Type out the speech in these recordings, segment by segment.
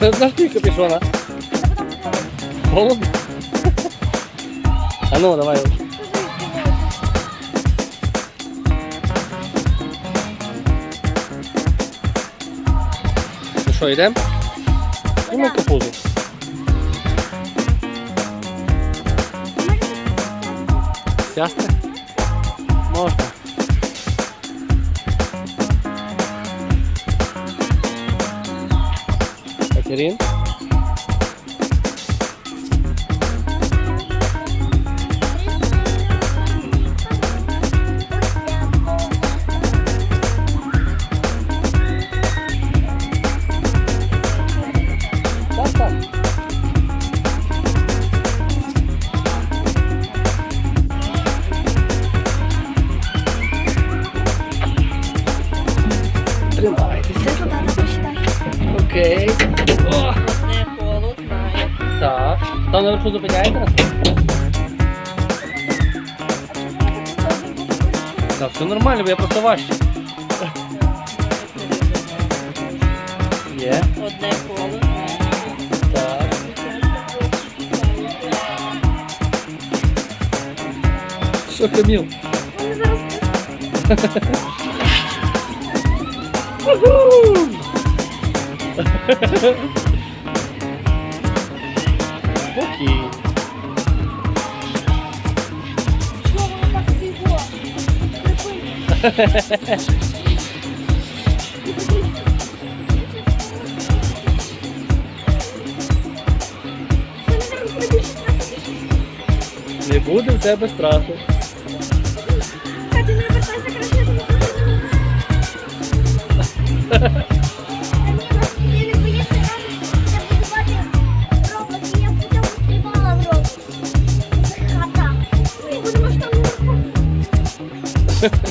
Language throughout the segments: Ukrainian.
Знаєш ти капюшона? Холодно? А ну, давай. Ну що, йдемо? Ми капузу. Сясти? Можна. diferente. Там наверху зупиняєте нас? Так, все нормально, бо я просто важче. Є. Одне холодно. Так. Що Каміл? Окей. Не буде в тебе страху. Катя, не вертайся.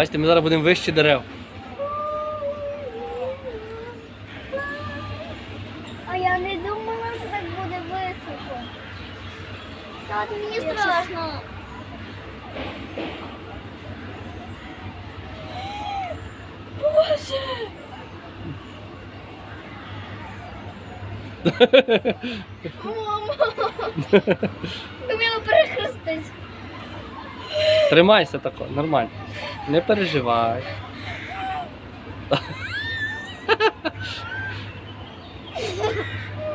Бачите, ми зараз будемо вище дерев. А я не думала, що так буде високо. Так, мені страшно. Боже! Мама! Каміла перехрестись. Тримайся тако, нормально. Не переживай.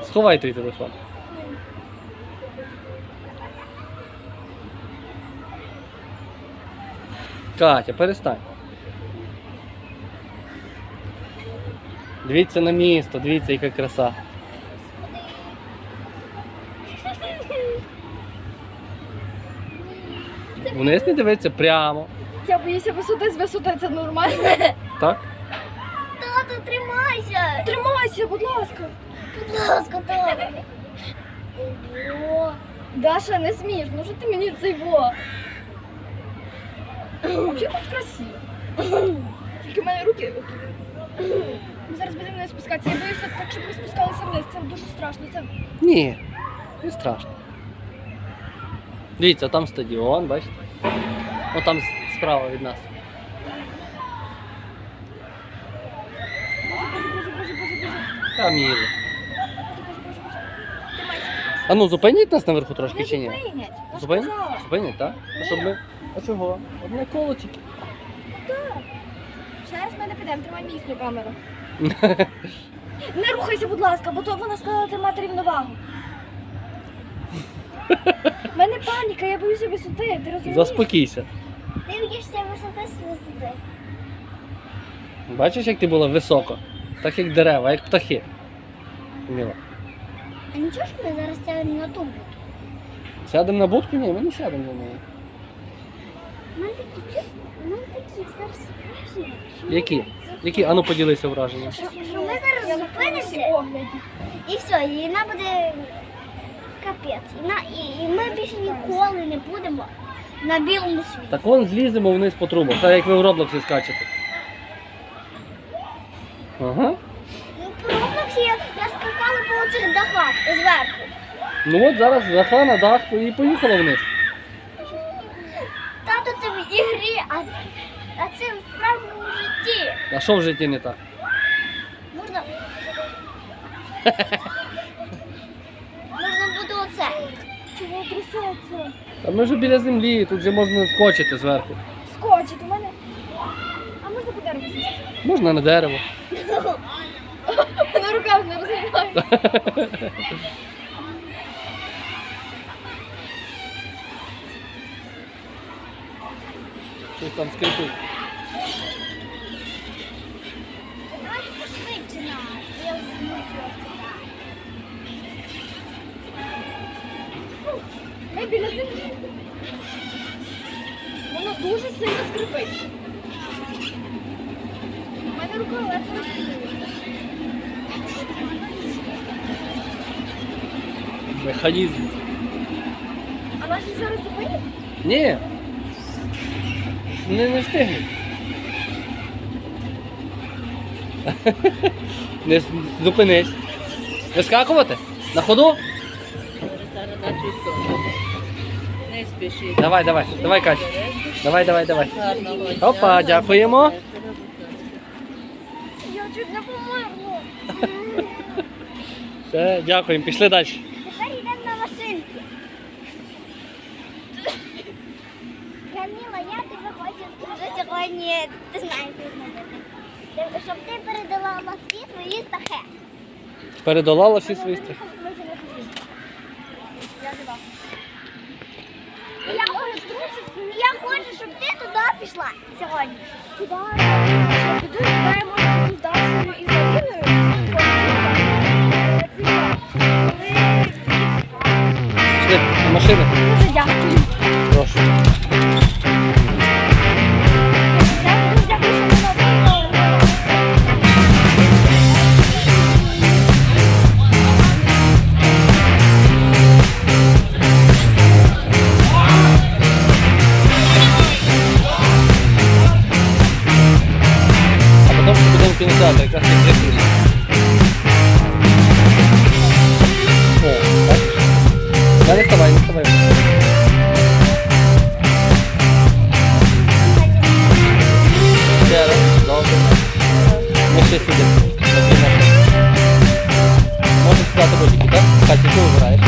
Сховай той телефон. Катя, перестань. Дивіться на місто, дивіться, яка краса. Вниз не дивиться прямо. Я боюся висоти з висоти, це нормально. Так? Тато, тримайся! Тримайся, будь ласка. Будь ласка, тато. Ого. Даша, не смієш, ну що ти мені цей во? Взагалі тут красиво. Тільки в мене руки. Ми зараз будемо не спускатися. Я боюся так, щоб ми спускалися вниз. Це дуже страшно. Це Ні, не страшно. Дивіться, там стадіон, бачите? О, там с- Справа від нас. Каміло. А ну зупиніть нас наверху трошки чи ні? зупинять. Я Зупинять? сказала. Зупинять, так? А щоб ми. А чого? Одне коло тільки. Ще раз ми не підемо, тримай місну камеру. Не рухайся, будь ласка, бо то вона сказала тримати рівновагу. У мене паніка, я боюся висоти, ти розумієш? Заспокійся. Ти боїшся висоти з висоти. Бачиш, як ти була високо? Так як дерева, як птахи. Міла. А нічого, що ми зараз сядемо на тумбу? Сядемо на будку? Ні, ми не сядемо на неї. У мене такі, у мене такі зараз враження. що ми Які? Які? Ану поділися враженням. Що, що ми зараз зупинимося і все, і нам буде капець. І, на, і, і ми більше ніколи не будемо на білому світі. Так вон зліземо вниз по трубах, так як ви в Роблоксі скачете. Ага. Ну, по Роблоксі я, я скакала по цих дахах зверху. Ну от зараз заха на дах і поїхала вниз. Тато це в ігрі, а, а це в справжньому житті. А що в житті не так? Можна буде оце. Чого трясеться? Та ми вже біля землі, тут вже можна скочити зверху. Скочить у мене. А можна по дереву сісти? Можна на дерево. На руках не розгинаю. Щось там скрипить. Біля землі. Воно дуже сильно скрипить. У мене рука легко розкрилася. Механізм. А наші зараз зупинять? Ні. Не, не встигнуть. Не с- зупинись. Вискакувати? На ходу? Зараз на сторону. Не спішіть. Давай, давай, давай, Катя. Давай, давай, давай. Гарного дня. Опа, дякуємо. Я чуть не померла. Все, дякуємо, пішли далі. Тепер йдемо на машинки. Каміла, я тебе хочу скажу сьогодні, ти знаєш. Щоб ти передала всі свої стахи. Передолала всі свої страхи. Ми вже не ходимо. Я жива. Я хочу, я хочу, щоб ти туди пішла сьогодні. Туди? Я піду, туди я можу з Дашою і з Аліною. На машину. Дуже дякую. Прошу. Кіно. Можеш сідати будь-які, так? Катя, ти вибираєш.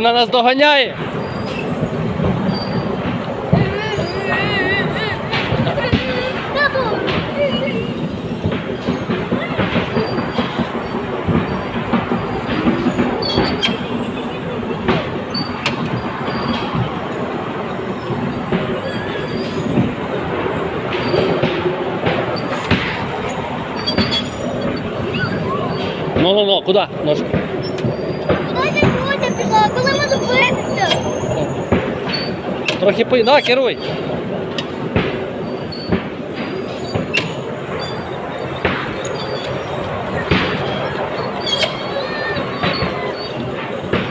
Вона нас доганяє. Тату! Ну, ну, ну, куди? Ножку. Куди ти Катя пішла? Коли ми зупинимося? Трохи пий. Да, керуй.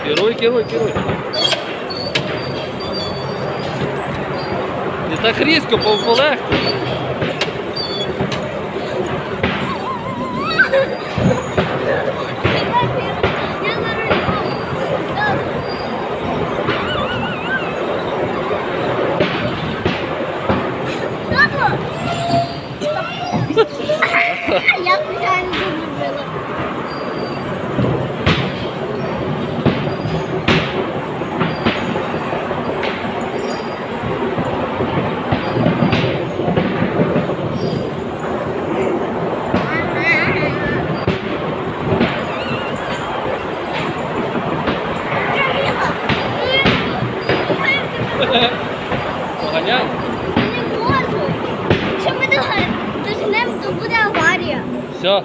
Керуй, керуй, керуй. Не так різко, по- полегко. Поганяй. Не можу. Якщо ми дожнемо, то буде аварія. Все.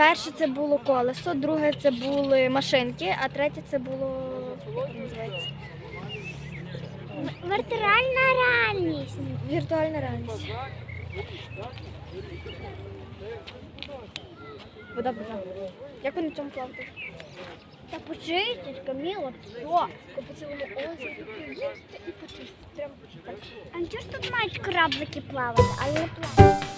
Перше це було колесо, друге це були машинки, а третє це було як називається? Вертикальна реальність. Віртуальна реальність. Вода вода. Як ви на цьому плавати? Та почистить, Каміла, все. По цілому озері їдете і так. А чого ж тут мають кораблики плавати, але не плавати?